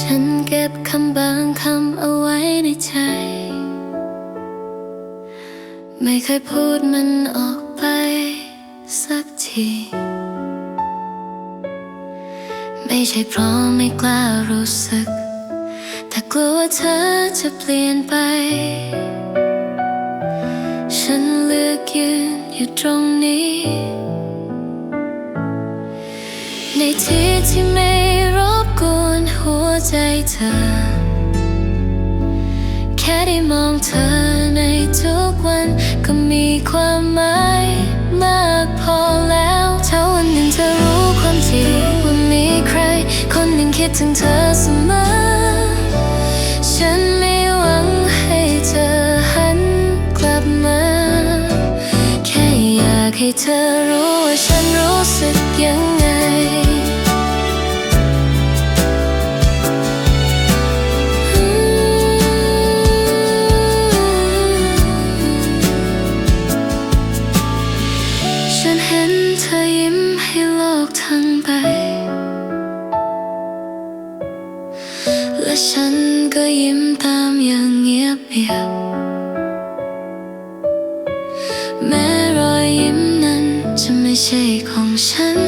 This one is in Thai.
ฉันเก็บคำบางคำเอาไว้ในใจ ไม่เคยพูดมันออกไปสักที ไม่ใช่เพราะไม่กล้ารู้สึก แต่กลัวว่าเธอจะเปลี่ยนไป ฉันเลือกยืนอยู่ตรงนี้ ในที่ที่ไม่ เธอ แค่ได้มองเธอในทุกวันก็มีความหมายมากพอแล้วถ้าวันหนึ่งเธอรู้ความจริงว่ามีใคร คนหนึ่งคิดถึงเธอเสมอ ฉันไม่หวังให้เธอหันกลับมา แค่อยากให้เธอรู้ว่าฉันรู้สึก ธอยิ้มให้โลกทั้งใบ และฉันก็ยิ้มตามอย่างเงียบเงียบแม้รอยยิ้มนั้นจะไม่ใช่ของฉัน